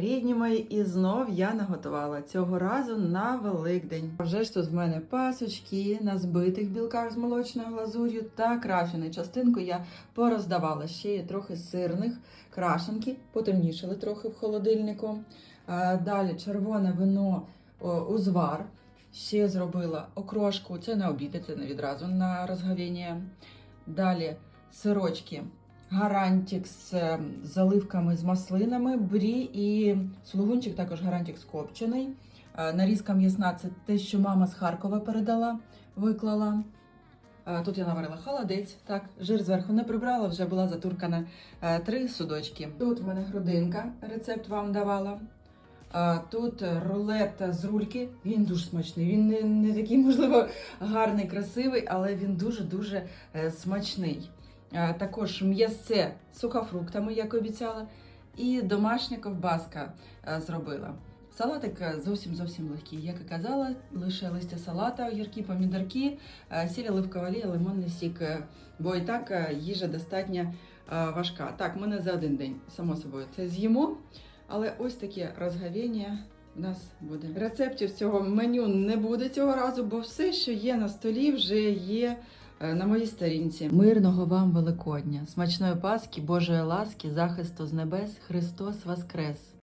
Рідні мої, і знов я наготувала цього разу на Великдень. Вже ж тут в мене пасочки на збитих білках з молочною глазур'ю та крашену частинку я пороздавала. Ще є трохи сирних крашенки, потемнішали трохи в холодильнику. Далі червоне вино узвар. Ще зробила окрошку, це на обід, це не відразу на розгавіння. Далі сирочки гарантік з е, заливками з маслинами, брі і сулугунчик також гарантік скопчений. Е, Нарізка м'ясна це те, що мама з Харкова передала, виклала. Е, Тут я наварила холодець, так, жир зверху не прибрала, вже була затуркана е, три судочки. Тут в мене грудинка, рецепт вам давала. Тут рулет з рульки, він дуже смачний. Він не, не такий, можливо, гарний, красивий, але він дуже-дуже смачний. Також м'ясце сухофруктами, як обіцяла, і домашня ковбаска зробила. Салатик зовсім зовсім легкий. Як і казала, лише листя салата, огірки, помідорки, сіль, оливкова олія, лимонний сік, бо і так їжа достатньо важка. Так, ми не за один день, само собою, це з'їмо. Але ось таке розгавіння в нас буде. Рецептів цього меню не буде цього разу, бо все, що є на столі, вже є е, на моїй сторінці. Мирного вам Великодня, смачної Пасхи, Божої ласки, захисту з небес, Христос Воскрес!